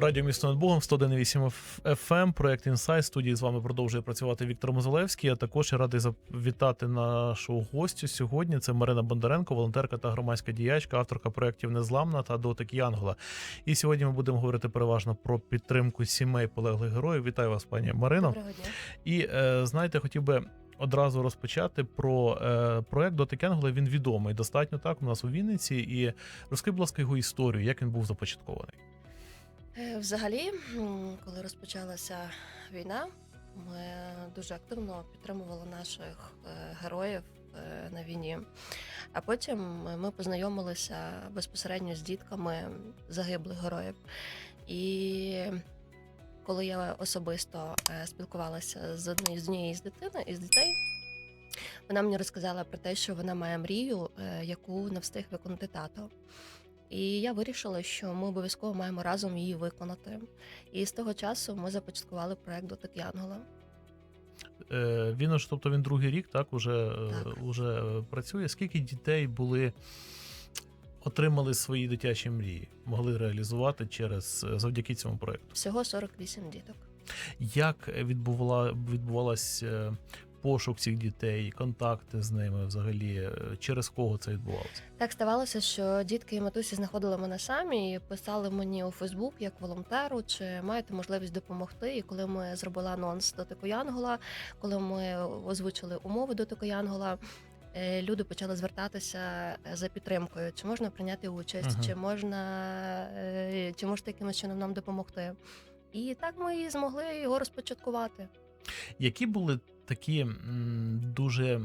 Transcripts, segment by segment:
Радіо місто над Богом 101,8 FM, проект Інсайт. Студії з вами продовжує працювати Віктор Мозолевський. Я також радий завітати нашу гостю сьогодні. Це Марина Бондаренко, волонтерка та громадська діячка, авторка проєктів Незламна та Дотик Янгола. І сьогодні ми будемо говорити переважно про підтримку сімей полеглих героїв. Вітаю вас, пані Марино. Доброго дня. І е, знаєте, хотів би одразу розпочати про е, проект Дотик Янгола. Він відомий достатньо так у нас у Вінниці. І розкажи, будь ласка, його історію, як він був започаткований. Е, Взагалі, коли розпочалася війна, ми дуже активно підтримували наших е, героїв е, на війні. А потім ми познайомилися безпосередньо з дітками загиблих героїв. І коли я особисто спілкувалася з однією з дитини із дітей, вона мені розказала про те, що вона має мрію, яку не встиг виконати тато. І я вирішила, що ми обов'язково маємо разом її виконати. І з того часу ми започаткували проект Дотик Янгола. Е, Він ж, тобто він другий рік, так, уже, е, Так. уже е, працює. Скільки дітей були отримали свої дитячі мрії, могли реалізувати через завдяки цьому проекту? Всього 48 діток. Як відбувала відбувалась е, пошук цих дітей, контакти з ними взагалі? е, Через кого це відбувалося? Так ставалося, що дітки і матусі знаходили мене самі і писали мені у Фейсбук як волонтеру, чи маєте можливість допомогти. І коли ми зробили анонс дотику Янгола, коли ми озвучили умови дотику Янгола. е, Люди почали звертатися е, за підтримкою, чи можна прийняти участь, Ага. чи можна чи можете якимось чином нам допомогти. І так ми і змогли його розпочаткувати. Які були такі дуже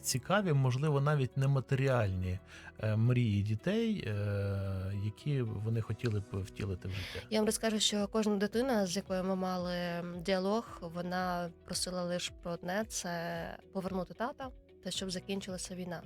цікаві, можливо, навіть нематеріальні е, мрії дітей, е, які вони хотіли б втілити в життя? Я вам розкажу, що кожна дитина, з якою ми мали діалог, вона просила лише про одне: це повернути тата та щоб закінчилася війна.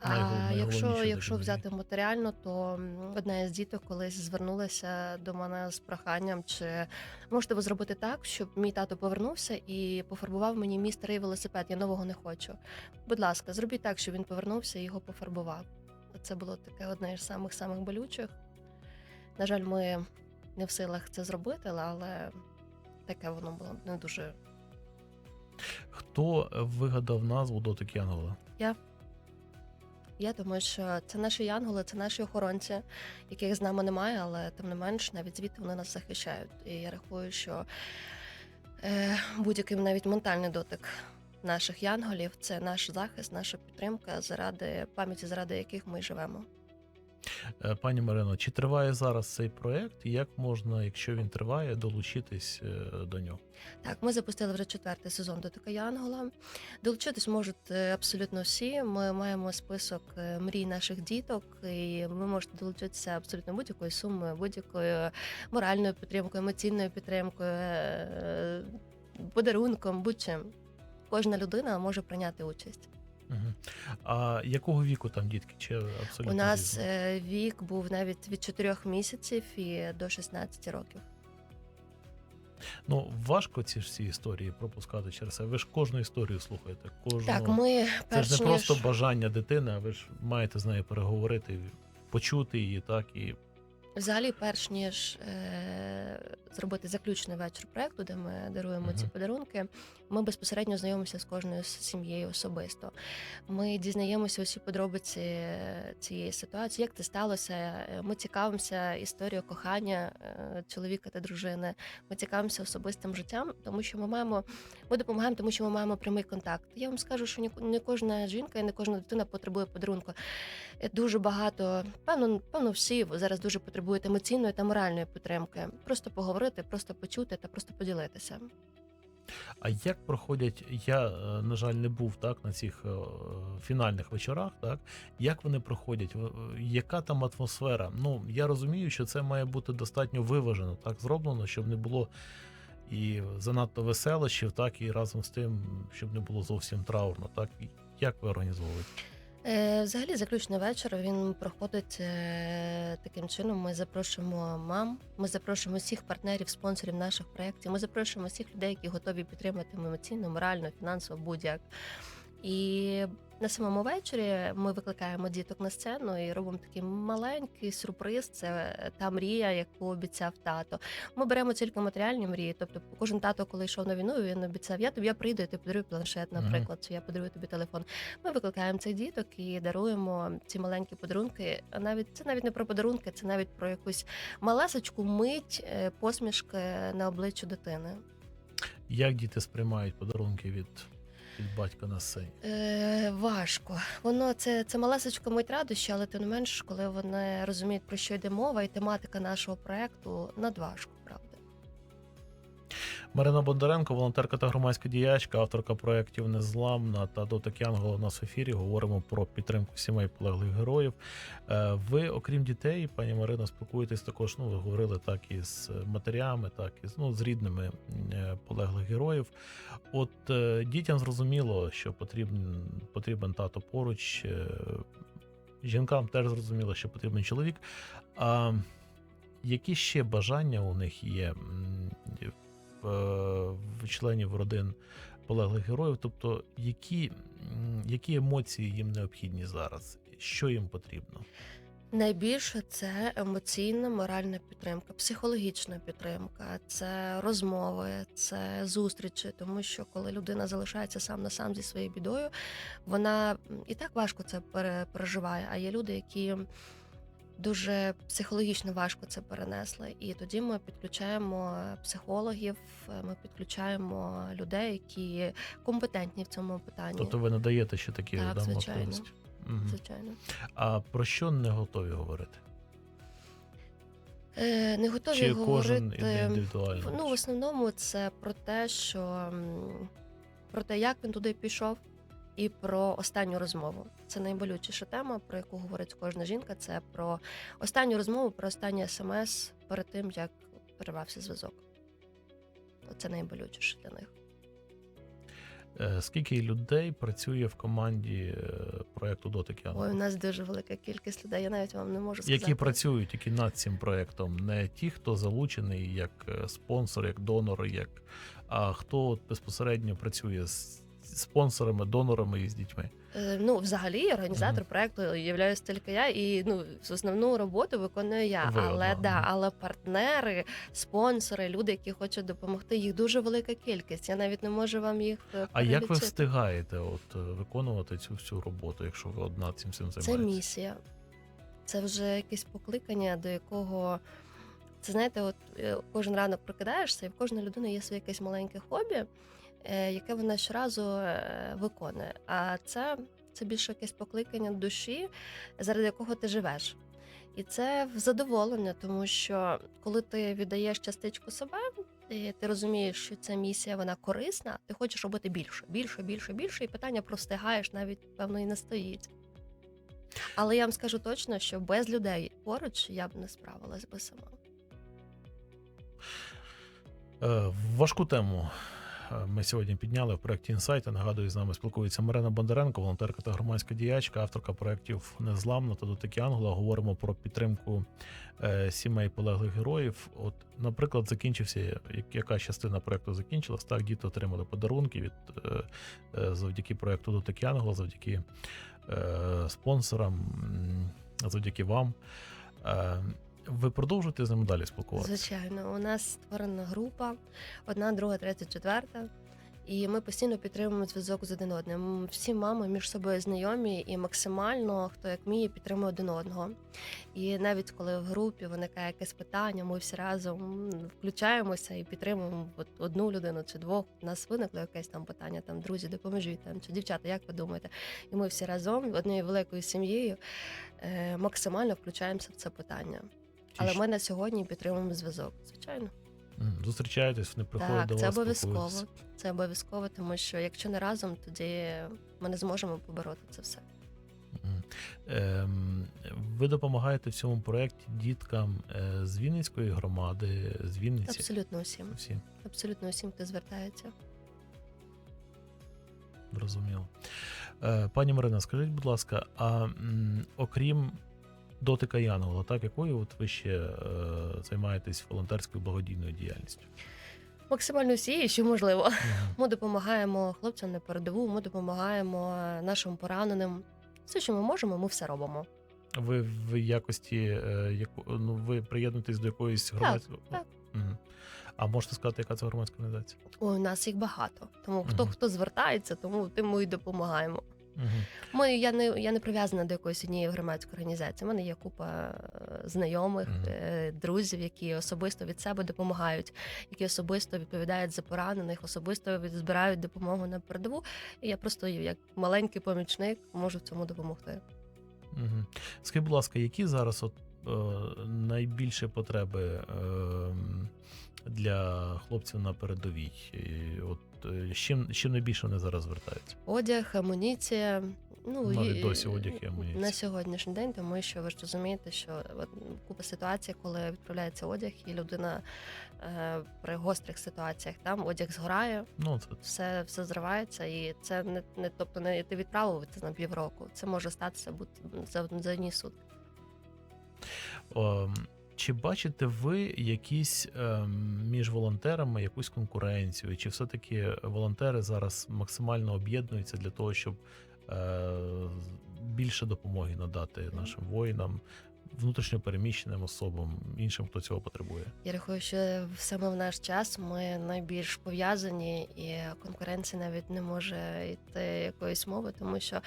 А якщо, якщо взяти матеріально, то одна із діток колись звернулася до мене з проханням, чи можете ви зробити так, щоб мій тато повернувся і пофарбував мені мій старий велосипед. Я нового не хочу. Будь ласка, зробіть так, щоб він повернувся і його пофарбував. Це було таке одне із самих самих болючих. На жаль, ми не в силах це зробити, але таке воно було не дуже. Хто вигадав назву Дотик Янгола? Я думаю, що це наші янголи, це наші охоронці, яких з нами немає, але тим не менш, навіть звідти вони нас захищають. І я рахую, що е, будь-який навіть ментальний дотик наших янголів це наш захист, наша підтримка заради пам'яті, заради яких ми живемо. Е, Пані Марино, чи триває зараз цей проект? Як можна, якщо він триває, долучитись е, до нього? Так, ми запустили вже четвертий сезон дотика Янгола. Долучитись можуть е, абсолютно всі. Ми маємо список мрій наших діток, і ви можете долучитися абсолютно будь-якою сумою, будь-якою моральною підтримкою, емоційною підтримкою, подарунком, будь-чим. Кожна людина може прийняти участь. Угу. А якого віку там дітки? Чи абсолютно У нас різні? е, вік був навіть від 4 місяців і до 16 років. ну важко ці ж всі історії пропускати через себе. Ви ж кожну історію слухаєте. Кожну Так, ми це перш ж не ніж... просто бажання дитини, а ви ж маєте з нею переговорити, почути її, так і Взагалі, перш ніж е, зробити заключний вечір проекту, де ми даруємо Мгм. ці подарунки, ми безпосередньо знайомимося з кожною сім'єю особисто. Ми дізнаємося усі подробиці е, цієї ситуації, як це сталося. Е, Ми цікавимося історією кохання е, чоловіка та дружини. Ми цікавимося особистим життям, тому що ми маємо ми допомагаємо, тому що ми маємо прямий контакт. Я вам скажу, що не кожна жінка і не кожна дитина потребує подарунку. Дуже багато, певно, певно, всі зараз дуже потребують емоційної та моральної підтримки. Просто поговорити, просто почути та просто поділитися. А як проходять? Я, е, на жаль, не був так на цих е, фінальних вечорах. Так як вони проходять? Е, Яка там атмосфера? Ну я розумію, що це має бути достатньо виважено, так зроблено, щоб не було і занадто веселощів, так і разом з тим, щоб не було зовсім траурно. Так як ви організовуєте? Е, Взагалі, заключний вечір він проходить е, таким чином. Ми запрошуємо мам, ми запрошуємо всіх партнерів, спонсорів наших проєктів. Ми запрошуємо всіх людей, які готові підтримати емоційно, морально, фінансово, будь-як. І на самому вечорі ми викликаємо діток на сцену і робимо такий маленький сюрприз. Це та мрія, яку обіцяв тато. Ми беремо тільки матеріальні мрії. Тобто, кожен тато, коли йшов на війну, він обіцяв, я тобі я прийду, я тобі подарую планшет, наприклад, чи я подарую тобі телефон. Ми викликаємо цих діток і даруємо ці маленькі подарунки. Навіть це навіть не про подарунки, це навіть про якусь малесечку мить е, посмішки на обличчю дитини. Як діти сприймають подарунки від, від батька на сцені? Е, важко. Воно це, це малесечко мить радощі, але тим не менш, коли вони розуміють, про що йде мова, і тематика нашого проекту надважко, правда. Марина Бондаренко, волонтерка та громадська діячка, авторка проєктів Незламна та Дотик Янгола у нас в ефірі. Говоримо про підтримку сімей полеглих героїв. Е, Ви, окрім дітей, пані Марина, спілкуєтесь також. Ну, ви говорили так і з матерями, так і ну, з рідними е, полеглих героїв. От е, дітям зрозуміло, що потрібен, потрібен тато поруч. Жінкам теж зрозуміло, що потрібен чоловік. А які ще бажання у них є членів родин полеглих героїв? Тобто, які, які емоції їм необхідні зараз? Що їм потрібно? Найбільше це емоційна моральна підтримка, психологічна підтримка, це розмови, це зустрічі. Тому що коли людина залишається сам на сам зі своєю бідою, вона і так важко це переживає. А є люди, які дуже психологічно важко це перенесли. І тоді ми підключаємо психологів, ми підключаємо людей, які компетентні в цьому питанні. Тобто ви надаєте ще такі Так, да, звичайно. можливості? Мгм. Звичайно. А про що не готові говорити? Е, не готові Чи говорити. кожен індивідуально? Ну, в основному це про те, що про те, як він туди пішов, і про останню розмову. Це найболючіша тема, про яку говорить кожна жінка. Це про останню розмову, про останній смс перед тим, як перервався зв'язок. Це найболючіше для них. Е, Скільки людей працює в команді е, проєкту Дотик Ой, у нас дуже велика кількість людей. Я навіть вам не можу сказати. Які працюють, які над цим проєктом, не ті, хто залучений як е, спонсор, як донор, як а хто безпосередньо працює з спонсорами, донорами і з дітьми. Е, Ну, взагалі, організатор проекту являюсь тільки я, і ну основну роботу виконую я. Ви але одна, да, але партнери, спонсори, люди, які хочуть допомогти, їх дуже велика кількість. Я навіть не можу вам їх. е, А як ви встигаєте от е, виконувати цю всю роботу, якщо ви одна цим цим Це місія. Це вже якесь покликання, до якого це знаєте, от е, кожен ранок прокидаєшся, і в кожної людини є своє якесь маленьке хобі, яке вона щоразу е, виконує. А це, це більше якесь покликання душі, заради якого ти живеш. І це задоволення, тому що коли ти віддаєш частичку себе, і ти розумієш, що ця місія вона корисна, ти хочеш робити більше, більше, більше, більше, і питання простигаєш навіть певно і не стоїть. Але я вам скажу точно, що без людей поруч я б не справилась би сама. Е, Важку тему е, ми сьогодні підняли в проєкті Інсайт. Нагадую, з нами спілкується Марина Бондаренко, волонтерка та громадська діячка, авторка проєктів Незламна та Дотики Янгола. Говоримо про підтримку е, сімей полеглих героїв. От, наприклад, закінчився яка частина проєкту закінчилась. Так, діти отримали подарунки від е, е, завдяки проєкту Дотик Янгола, завдяки спонсорам, завдяки вам. Ви продовжуєте з ними далі спілкуватися? Звичайно, у нас створена група, одна, друга, третя, четверта. І ми постійно підтримуємо зв'язок з один одним. Всі мами між собою знайомі і максимально хто як вміє підтримує один одного. І навіть коли в групі виникає якесь питання, ми всі разом включаємося і підтримуємо от одну людину чи двох. У нас виникло якесь там питання, там друзі, допоможіть там чи дівчата, як ви думаєте? І ми всі разом однією великою сім'єю е, максимально включаємося в це питання. Але ми на сьогодні підтримуємо зв'язок. Звичайно, Зустрічаєтесь, вони приходять так до це вас. обов'язково. спілкуються. Це обов'язково, тому що якщо не разом, тоді ми не зможемо побороти це все. Ем, Ви допомагаєте в цьому проєкті діткам е, з Вінницької громади, з Вінниці. Абсолютно усім. Всі Абсолютно усім, хто звертається. зрозуміло. Е, Пані Марина, скажіть, будь ласка, а окрім дотика Янгола, так якою от ви ще е, займаєтесь волонтерською благодійною діяльністю? Максимально всі, що можливо. Ми допомагаємо хлопцям на передову, ми допомагаємо е, нашим пораненим. Все, що ми можемо, ми все робимо. Ви в якості е, яку, ну, ви приєднуєтесь до якоїсь громадської. так. Мгм. А можете сказати, яка це громадська організація? Ой, у нас їх багато. Тому хто хто звертається, тому тим ми й допомагаємо. Ми я не я не прив'язана до якоїсь однієї громадської організації. У мене є купа е, знайомих, е, друзів, які особисто від себе допомагають, які особисто відповідають за поранених, особисто збирають допомогу на передову. І я просто як маленький помічник можу в цьому допомогти. Мгм. Скажіть, будь ласка, які зараз от, е, найбільші потреби е, для хлопців на передовій? От, е, з чим, з чим найбільше вони зараз звертаються? Одяг, амуніція. Ну Навіть і- досі одяг і амуніція. на сьогоднішній день, тому що ви ж розумієте, що от, купа ситуацій, коли відправляється одяг, і людина е, при гострих ситуаціях там одяг згорає, Ну, це все, все зривається, і це не, не тобто не ти відправив це на півроку. Це може статися бути за, за одні сутки. Ем, Чи бачите ви якісь ем, між волонтерами якусь конкуренцію? Чи все-таки волонтери зараз максимально об'єднуються для того, щоб е, більше допомоги надати нашим воїнам, внутрішньо переміщеним особам, іншим, хто цього потребує? Я рахую, що саме в наш час ми найбільш пов'язані, і конкуренція навіть не може йти якоїсь мови, тому що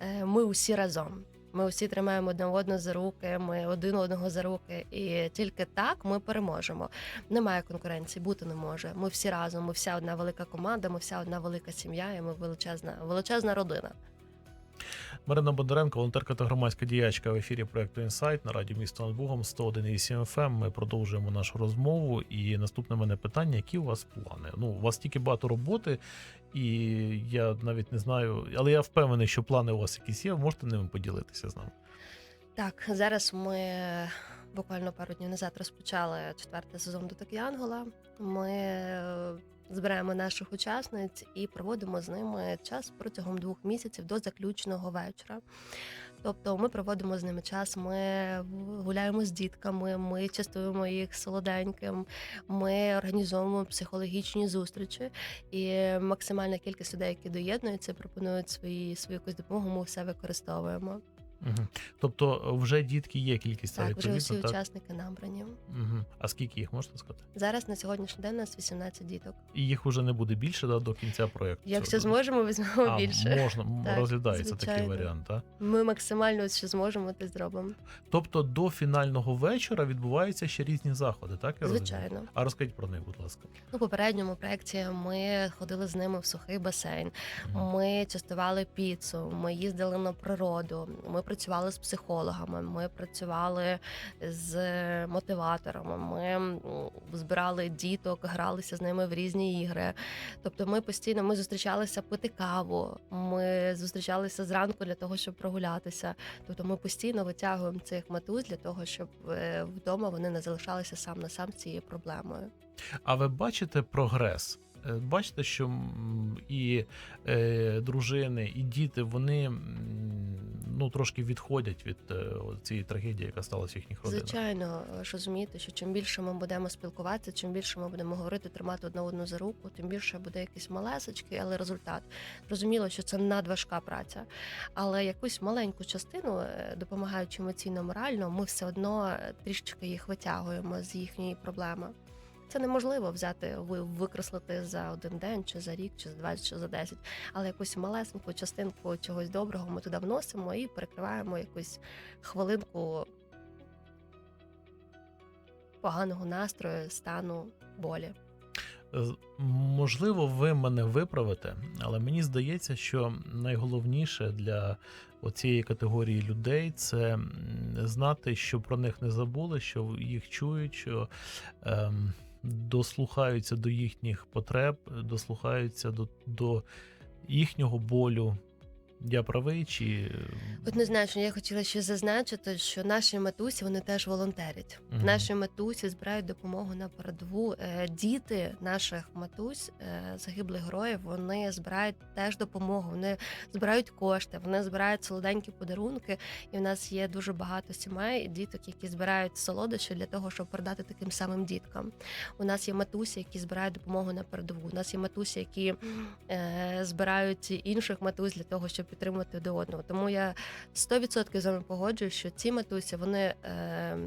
е, ми усі разом. Ми всі тримаємо одне одного за руки, ми один одного за руки, і тільки так ми переможемо. Немає конкуренції, бути не може. Ми всі разом, ми вся одна велика команда, ми вся одна велика сім'я, і ми величезна, величезна родина. Марина Бондаренко, волонтерка та громадська діячка в ефірі проекту Інсайт на радіо місто над Богом 101,7 FM. Ми продовжуємо нашу розмову. І наступне мене питання: які у вас плани? Ну, у вас стільки багато роботи, і я навіть не знаю, але я впевнений, що плани у вас якісь є. Можете ними поділитися з нами? Так, зараз ми буквально пару днів назад розпочали четвертий сезон «Дотик Янгола. Ми е, збираємо наших учасниць і проводимо з ними час протягом двох місяців до заключного вечора. Тобто ми проводимо з ними час, ми гуляємо з дітками, ми частуємо їх солоденьким, ми організовуємо психологічні зустрічі, і максимальна кількість людей, які доєднуються, пропонують свої свою якусь допомогу. Ми все використовуємо. Угу. Тобто, вже дітки є кількість Так, вже відповідно, так? учасники набрані. Угу. А скільки їх можете сказати? Зараз на сьогоднішній день у нас 18 діток. І їх вже не буде більше да, до кінця проєкту. Якщо зможемо, візьмемо а, більше. можна Так, розглядається такий варіант, так? Ми максимально що зможемо, те зробимо. Тобто до фінального вечора відбуваються ще різні заходи, так? я розумію? Звичайно. А розкажіть про них, будь ласка. У попередньому проєкті ми ходили з ними в сухий басейн. Мгм. Ми частували піцу, ми їздили на природу, ми працювали з психологами, ми працювали з мотиваторами. Ми збирали діток, гралися з ними в різні ігри. Тобто, ми постійно ми зустрічалися пити каву. Ми зустрічалися зранку для того, щоб прогулятися. Тобто, ми постійно витягуємо цих матусь для того, щоб е, вдома вони не залишалися сам на сам цією проблемою. А ви бачите прогрес? Е, Бачите, що і е, дружини, і діти вони ну трошки відходять від е, цієї трагедії, яка сталася їхніх родинах. Звичайно, ви ж розумієте, що чим більше ми будемо спілкуватися, чим більше ми будемо говорити, тримати одне одну за руку, тим більше буде якийсь малесечкий, але результат. Зрозуміло, що це надважка праця. Але якусь маленьку частину, е, допомагаючи емоційно морально, ми все одно е, трішечки їх витягуємо з їхньої проблеми. Це неможливо взяти, ви- викреслити за один день, чи за рік, чи за 20, чи за 10. Але якусь малесеньку частинку чогось доброго ми туди вносимо і перекриваємо якусь хвилинку поганого настрою, стану болі. Можливо, ви мене виправите, але мені здається, що найголовніше для цієї категорії людей це знати, що про них не забули, що їх чують, що ем, дослухаються до їхніх потреб, дослухаються до, до їхнього болю. Я правий чи Однозначно, я хотіла ще зазначити, що наші матусі вони теж волонтерять. Мгм. Наші матусі збирають допомогу на передову. Е, Діти наших матусь, е, загиблих героїв, вони збирають теж допомогу. Вони збирають кошти, вони збирають солоденькі подарунки. І в нас є дуже багато сімей і діток, які збирають солодощі для того, щоб передати таким самим діткам. У нас є матусі, які збирають допомогу на передову. У нас є матусі, які е, збирають інших матусь для того, щоб підтримувати до одного. Тому я 100% з вами погоджуюсь, що ці матусі вони, е,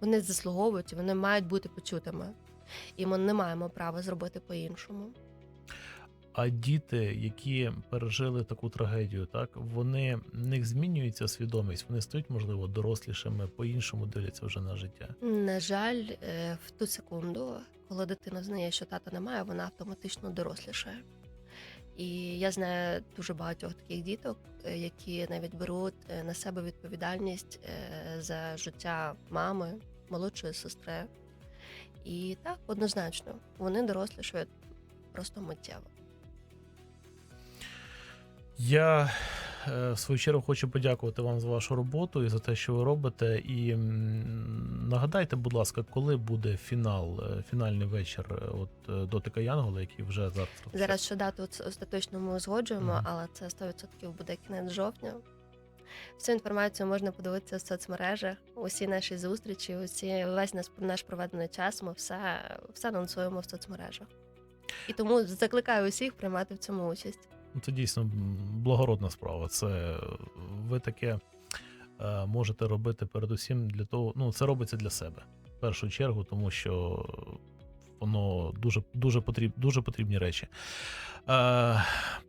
вони заслуговують, вони мають бути почутими. І ми не маємо права зробити по-іншому. а діти, які пережили таку трагедію, так вони в них змінюється свідомість, вони стають, можливо, дорослішими, по-іншому дивляться вже на життя. На жаль, е, в ту секунду, коли дитина знає, що тата немає, вона автоматично дорослішає. І я знаю дуже багатьох таких діток, е, які навіть беруть е, на себе відповідальність е, за життя мами, молодшої сестри. І так, однозначно, вони дорослішують просто миттєво. Я в свою чергу хочу подякувати вам за вашу роботу і за те, що ви робите. І нагадайте, будь ласка, коли буде фінал, е, фінальний вечір е, от е, дотика Янгола, який вже завтра. Зараз ще дату остаточно ми узгоджуємо, Мгм. але це 100% буде кінець жовтня. Всю інформацію можна подивитися в соцмережах, усі наші зустрічі, усі весь наш, наш проведений час. Ми все, все анонсуємо в соцмережах. І тому закликаю усіх приймати в цьому участь. Ну, Це дійсно благородна справа. Це ви таке е, можете робити передусім для того. Ну, це робиться для себе в першу чергу, тому що воно дуже дуже, потріб, дуже потрібні речі. Е,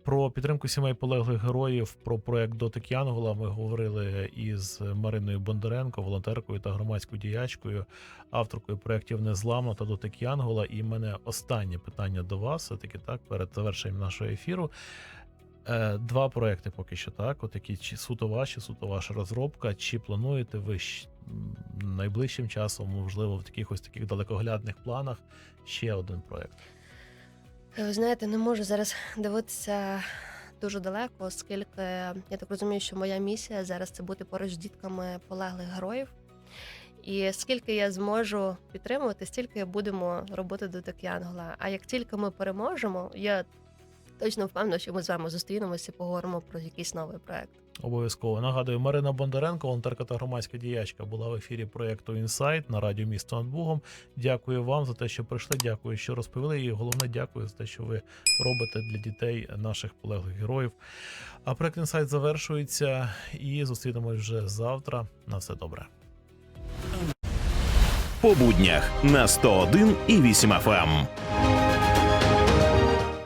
про підтримку сімей полеглих героїв, про проект Дотик Янгола ми говорили із Мариною Бондаренко, волонтеркою та громадською діячкою, авторкою проєктів Незламно та Дотик Янгола. І в мене останнє питання до вас, все-таки так, перед завершенням нашого ефіру. Е, Два проекти поки що так. От які чи суто ваші, суто ваша розробка. Чи плануєте ви найближчим часом, можливо, в таких ось таких далекоглядних планах ще один проект? Е, Ви знаєте, не можу зараз дивитися дуже далеко, оскільки я так розумію, що моя місія зараз це бути поруч з дітками полеглих героїв. І скільки я зможу підтримувати, стільки будемо робити до Янгола. А як тільки ми переможемо, я точно впевнена, що ми з вами зустрінемося і поговоримо про якийсь новий проект. Обов'язково нагадую, Марина Бондаренко, волонтерка та громадська діячка, була в ефірі проєкту Інсайт на радіо місто над Бугом. Дякую вам за те, що прийшли. Дякую, що розповіли. І головне, дякую за те, що ви робите для дітей наших полеглих героїв. А проект Інсайт завершується і зустрінемось вже завтра. На все добре. По буднях на 101 і 8 FM.